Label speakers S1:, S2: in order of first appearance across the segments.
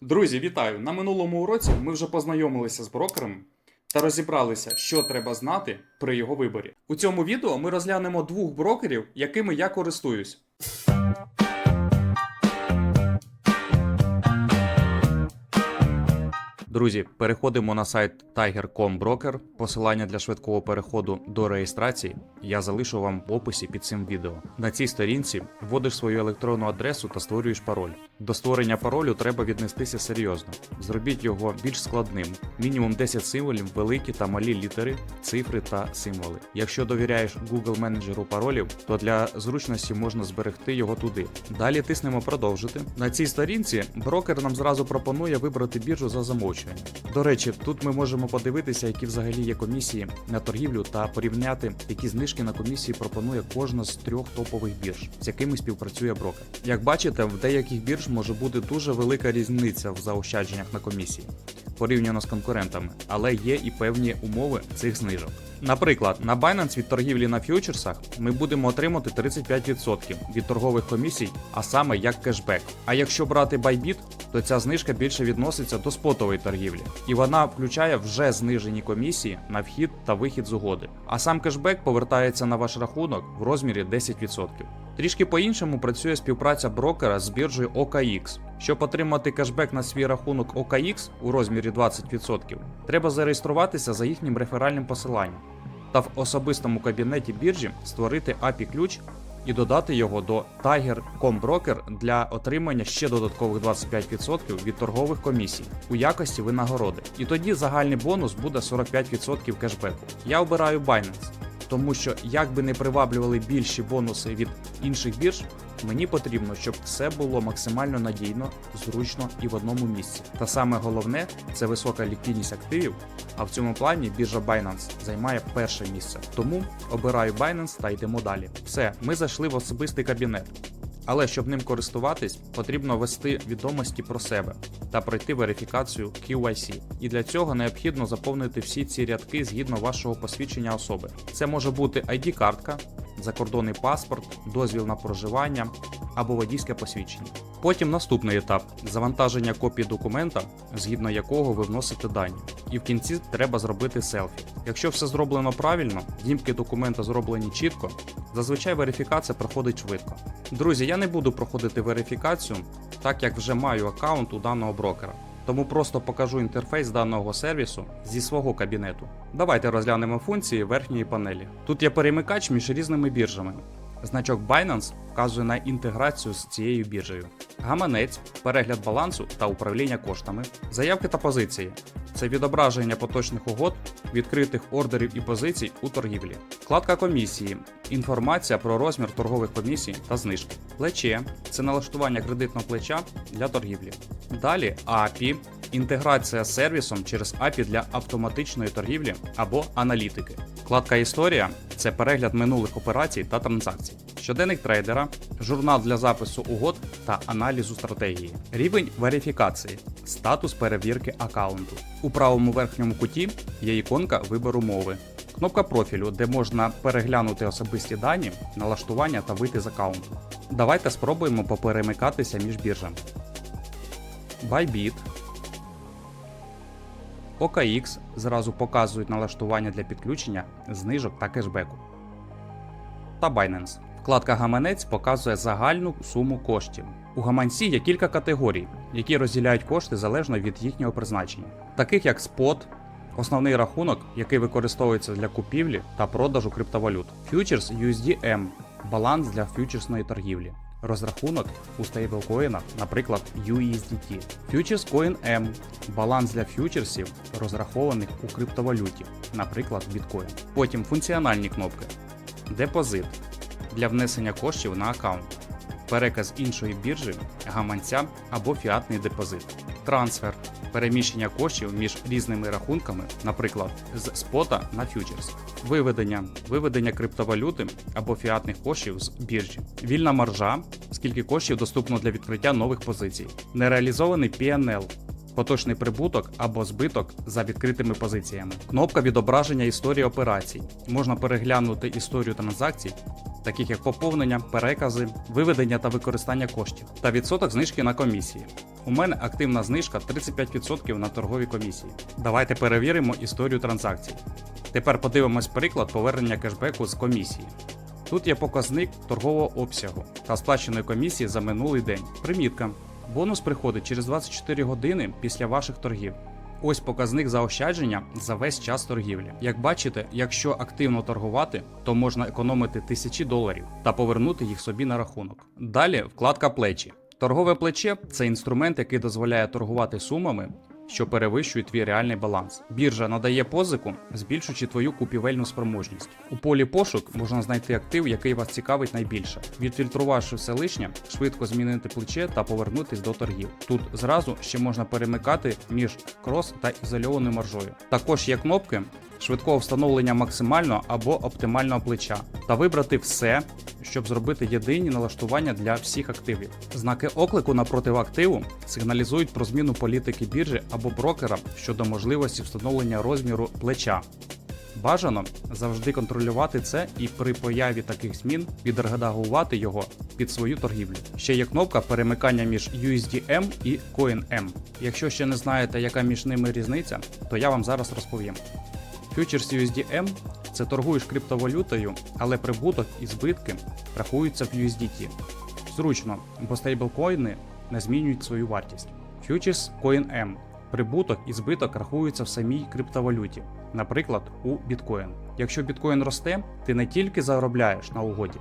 S1: Друзі, вітаю! На минулому уроці ми вже познайомилися з брокером та розібралися, що треба знати при його виборі. У цьому відео ми розглянемо двох брокерів, якими я користуюсь. Друзі, переходимо на сайт Tiger.com Broker. Посилання для швидкого переходу до реєстрації я залишу вам в описі під цим відео. На цій сторінці вводиш свою електронну адресу та створюєш пароль. До створення паролю треба віднестися серйозно. Зробіть його більш складним. Мінімум 10 символів, великі та малі літери, цифри та символи. Якщо довіряєш Google менеджеру паролів, то для зручності можна зберегти його туди. Далі тиснемо продовжити. На цій сторінці брокер нам зразу пропонує вибрати біржу за замовчування. До речі, тут ми можемо подивитися, які взагалі є комісії на торгівлю та порівняти, які знижки на комісії пропонує кожна з трьох топових бірж, з якими співпрацює брокер. Як бачите, в деяких бірж може бути дуже велика різниця в заощадженнях на комісії порівняно з конкурентами, але є і певні умови цих знижок. Наприклад, на Binance від торгівлі на ф'ючерсах ми будемо отримати 35% від торгових комісій, а саме як кешбек. А якщо брати Bybit, то ця знижка більше відноситься до спотової торгівлі, і вона включає вже знижені комісії на вхід та вихід з угоди. А сам кешбек повертається на ваш рахунок в розмірі 10%. Трішки по-іншому працює співпраця брокера з біржею OKX. Щоб отримати кешбек на свій рахунок OKX у розмірі 20%, треба зареєструватися за їхнім реферальним посиланням та в особистому кабінеті біржі створити API ключ і додати його до Tiger.com Broker для отримання ще додаткових 25% від торгових комісій у якості винагороди. І тоді загальний бонус буде 45% кешбеку. Я обираю Binance. Тому що як би не приваблювали більші бонуси від інших бірж, мені потрібно, щоб все було максимально надійно, зручно і в одному місці. Та саме головне це висока ліквідність активів. А в цьому плані біржа Binance займає перше місце. Тому обираю Binance та йдемо далі. Все, ми зайшли в особистий кабінет. Але щоб ним користуватись, потрібно ввести відомості про себе та пройти верифікацію QIC. І для цього необхідно заповнити всі ці рядки згідно вашого посвідчення особи. Це може бути ID-картка, закордонний паспорт, дозвіл на проживання або водійське посвідчення. Потім наступний етап завантаження копії документа, згідно якого ви вносите дані. І в кінці треба зробити селфі. Якщо все зроблено правильно, знімки документа зроблені чітко, зазвичай верифікація проходить швидко. Друзі, я не буду проходити верифікацію, так як вже маю аккаунт у даного брокера. Тому просто покажу інтерфейс даного сервісу зі свого кабінету. Давайте розглянемо функції верхньої панелі. Тут є перемикач між різними біржами. Значок Binance вказує на інтеграцію з цією біржею. Гаманець, перегляд балансу та управління коштами, заявки та позиції це відображення поточних угод, відкритих ордерів і позицій у торгівлі. Вкладка комісії, інформація про розмір торгових комісій та знижки. Плече це налаштування кредитного плеча для торгівлі. Далі API, інтеграція з сервісом через API для автоматичної торгівлі або аналітики. Вкладка Історія це перегляд минулих операцій та транзакцій. Щоденник трейдера, журнал для запису угод та аналізу стратегії. Рівень верифікації, статус перевірки аккаунту. У правому верхньому куті є іконка вибору мови. Кнопка профілю, де можна переглянути особисті дані, налаштування та вийти з аккаунту. Давайте спробуємо поперемикатися між біржами. Bybit, OKX зразу показують налаштування для підключення, знижок та кешбеку. Та Binance. Вкладка Гаманець показує загальну суму коштів. У гаманці є кілька категорій, які розділяють кошти залежно від їхнього призначення, таких як спот, основний рахунок, який використовується для купівлі та продажу криптовалют, фьючерс USDM, баланс для фьючерсної торгівлі. Розрахунок у стейблкоїнах, наприклад, USDT. Futures Coin M – баланс для фьючерсів, розрахованих у криптовалюті, наприклад, біткоін. Потім функціональні кнопки. Депозит для внесення коштів на аккаунт, переказ іншої біржі, гаманця або фіатний депозит, трансфер, переміщення коштів між різними рахунками, наприклад, з спота на фьючерс, виведення, виведення криптовалюти або фіатних коштів з біржі, вільна маржа, скільки коштів доступно для відкриття нових позицій, нереалізований PNL, поточний прибуток або збиток за відкритими позиціями. Кнопка відображення історії операцій. Можна переглянути історію транзакцій таких як поповнення, перекази, виведення та використання коштів, та відсоток знижки на комісії. У мене активна знижка 35% на торгові комісії. Давайте перевіримо історію транзакцій. Тепер подивимось приклад повернення кешбеку з комісії. Тут є показник торгового обсягу та сплаченої комісії за минулий день. Примітка. Бонус приходить через 24 години після ваших торгів. Ось показник заощадження за весь час торгівлі. Як бачите, якщо активно торгувати, то можна економити тисячі доларів та повернути їх собі на рахунок. Далі вкладка плечі. Торгове плече це інструмент, який дозволяє торгувати сумами, що перевищують твій реальний баланс. Біржа надає позику, збільшуючи твою купівельну спроможність. У полі пошук можна знайти актив, який вас цікавить найбільше. Відфільтрувавши все лишнє, швидко змінити плече та повернутись до торгів. Тут зразу ще можна перемикати між крос та ізольованою маржою. Також є кнопки швидкого встановлення максимального або оптимального плеча та вибрати все, щоб зробити єдині налаштування для всіх активів. Знаки оклику напроти активу сигналізують про зміну політики біржі або брокера щодо можливості встановлення розміру плеча. Бажано завжди контролювати це і при появі таких змін підредагувати його під свою торгівлю. Ще є кнопка перемикання між USDM і CoinM. Якщо ще не знаєте, яка між ними різниця, то я вам зараз розповім. Фьючерс USDM це торгуєш криптовалютою, але прибуток і збитки рахуються в USDT. Зручно, бо стейблкоїни не змінюють свою вартість. Фьючерс CoinM прибуток і збиток рахуються в самій криптовалюті, наприклад, у біткоін. Якщо біткоін росте, ти не тільки заробляєш на угоді,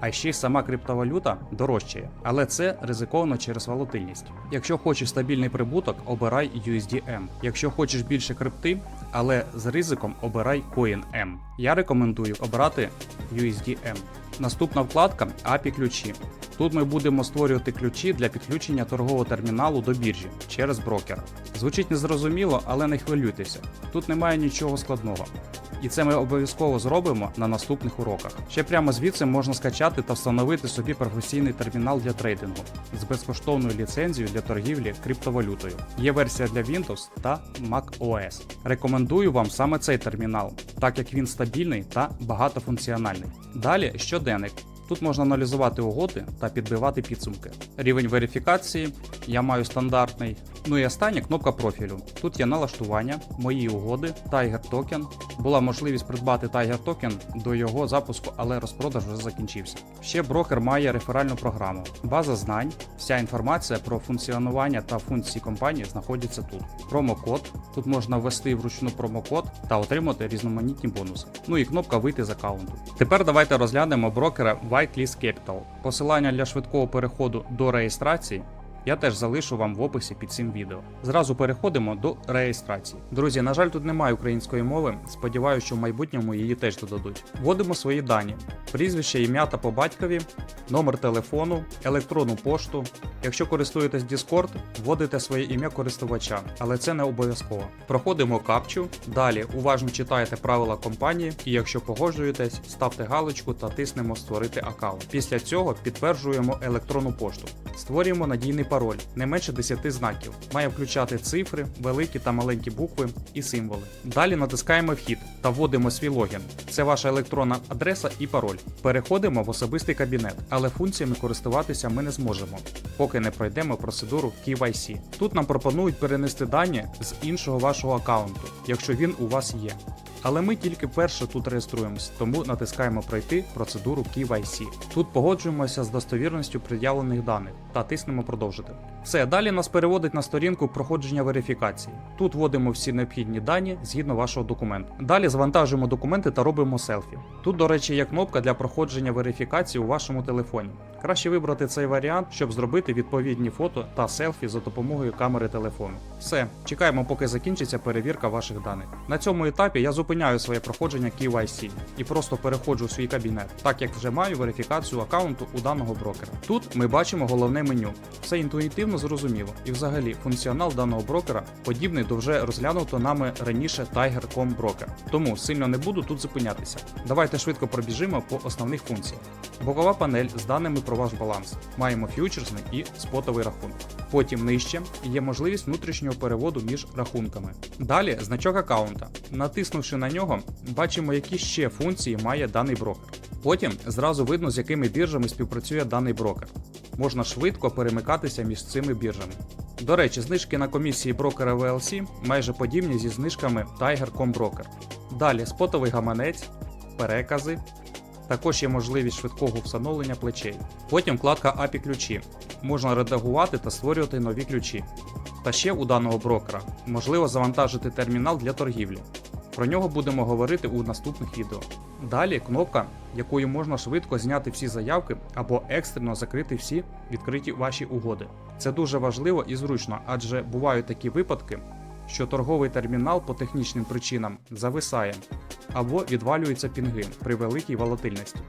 S1: а ще й сама криптовалюта дорожчає, але це ризиковано через волатильність. Якщо хочеш стабільний прибуток, обирай USDM. Якщо хочеш більше крипти, але з ризиком обирай CoinM. Я рекомендую обрати USDM. Наступна вкладка API ключі. Тут ми будемо створювати ключі для підключення торгового терміналу до біржі через брокера. Звучить незрозуміло, але не хвилюйтеся. Тут немає нічого складного. І це ми обов'язково зробимо на наступних уроках. Ще прямо звідси можна скачати та встановити собі професійний термінал для трейдингу з безкоштовною ліцензією для торгівлі криптовалютою. Є версія для Windows та Mac OS. Рекомендую вам саме цей термінал, так як він стабільний та багатофункціональний. Далі щоденник. Тут можна аналізувати угоди та підбивати підсумки. Рівень верифікації я маю стандартний. Ну і остання кнопка профілю. Тут є налаштування, мої угоди, Tiger Token. Була можливість придбати Tiger Token до його запуску, але розпродаж вже закінчився. Ще брокер має реферальну програму. База знань, вся інформація про функціонування та функції компанії знаходиться тут. Промокод. Тут можна ввести вручну промокод та отримати різноманітні бонуси. Ну і кнопка вийти з аккаунту. Тепер давайте розглянемо брокера Whitelist Capital. Посилання для швидкого переходу до реєстрації я теж залишу вам в описі під цим відео. Зразу переходимо до реєстрації. Друзі, на жаль, тут немає української мови. Сподіваюся, що в майбутньому її теж додадуть. Вводимо свої дані: прізвище, ім'я та по батькові, номер телефону, електронну пошту. Якщо користуєтесь Discord, вводите своє ім'я користувача, але це не обов'язково. Проходимо капчу. Далі уважно читаєте правила компанії, і якщо погоджуєтесь, ставте галочку та тиснемо Створити аккаунт. Після цього підтверджуємо електронну пошту. Створюємо надійний пароль, не менше 10 знаків. Має включати цифри, великі та маленькі букви і символи. Далі натискаємо вхід та вводимо свій логін. Це ваша електронна адреса і пароль. Переходимо в особистий кабінет, але функціями користуватися ми не зможемо, поки не пройдемо процедуру KYC. Тут нам пропонують перенести дані з іншого вашого аккаунту, якщо він у вас є. Але ми тільки вперше тут реєструємось, тому натискаємо пройти процедуру KYC. Тут погоджуємося з достовірністю пред'явлених даних та тиснемо продовжити. Все, далі нас переводить на сторінку проходження верифікації. Тут вводимо всі необхідні дані згідно вашого документу. Далі завантажуємо документи та робимо селфі. Тут, до речі, є кнопка для проходження верифікації у вашому телефоні. Краще вибрати цей варіант, щоб зробити відповідні фото та селфі за допомогою камери телефону. Все, чекаємо, поки закінчиться перевірка ваших даних. На цьому етапі я зупиняю своє проходження KYC і просто переходжу в свій кабінет, так як вже маю верифікацію аккаунту у даного брокера. Тут ми бачимо головне меню. Все інтуїтивно зрозуміло, і взагалі функціонал даного брокера подібний до вже розглянуто нами раніше Tiger.com Broker. Тому сильно не буду тут зупинятися. Давайте швидко пробіжимо по основних функціях. Бокова панель з даними про ваш баланс. Маємо ф'ючерсний і спотовий рахунок. Потім нижче є можливість внутрішнього переводу між рахунками. Далі значок аккаунта. Натиснувши на нього, бачимо, які ще функції має даний брокер. Потім зразу видно, з якими біржами співпрацює даний брокер. Можна швидко перемикатися між цими біржами. До речі, знижки на комісії брокера VLC майже подібні зі знижками Tiger.com Broker. Далі спотовий гаманець, перекази. Також є можливість швидкого встановлення плечей. Потім вкладка API ключі. Можна редагувати та створювати нові ключі. Та ще у даного брокера можливо завантажити термінал для торгівлі. Про нього будемо говорити у наступних відео. Далі кнопка, якою можна швидко зняти всі заявки або екстрено закрити всі відкриті ваші угоди. Це дуже важливо і зручно, адже бувають такі випадки, що торговий термінал по технічним причинам зависає або відвалюються пінги при великій волатильності.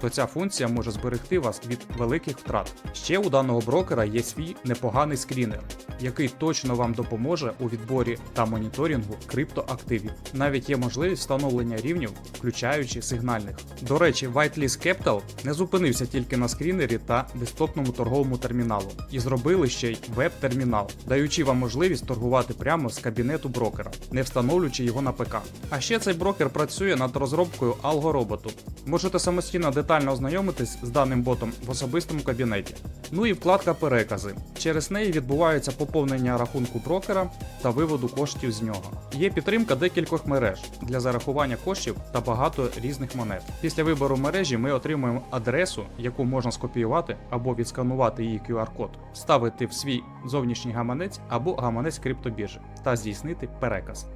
S1: То ця функція може зберегти вас від великих втрат. Ще у даного брокера є свій непоганий скрінер, який точно вам допоможе у відборі та моніторингу криптоактивів. Навіть є можливість встановлення рівнів, включаючи сигнальних. До речі, Whitelist Capital не зупинився тільки на скрінері та десктопному торговому терміналу, і зробили ще й веб-термінал, даючи вам можливість торгувати прямо з кабінету брокера, не встановлюючи його на ПК. А ще цей брокер працює над розробкою алгороботу. Можете самостійно детально ознайомитись з даним ботом в особистому кабінеті. Ну і вкладка перекази. Через неї відбувається поповнення рахунку брокера та виводу коштів з нього. Є підтримка декількох мереж для зарахування коштів та багато різних монет. Після вибору мережі ми отримуємо адресу, яку можна скопіювати або відсканувати її QR-код, вставити в свій зовнішній гаманець або гаманець криптобіржі та здійснити переказ.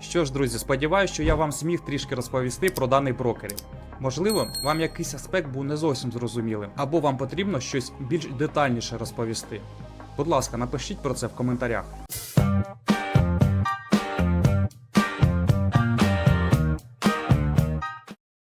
S1: Що ж, друзі, сподіваюся, що я вам зміг трішки розповісти про даний брокерів. Можливо, вам якийсь аспект був не зовсім зрозумілим, або вам потрібно щось більш детальніше розповісти. Будь ласка, напишіть про це в коментарях.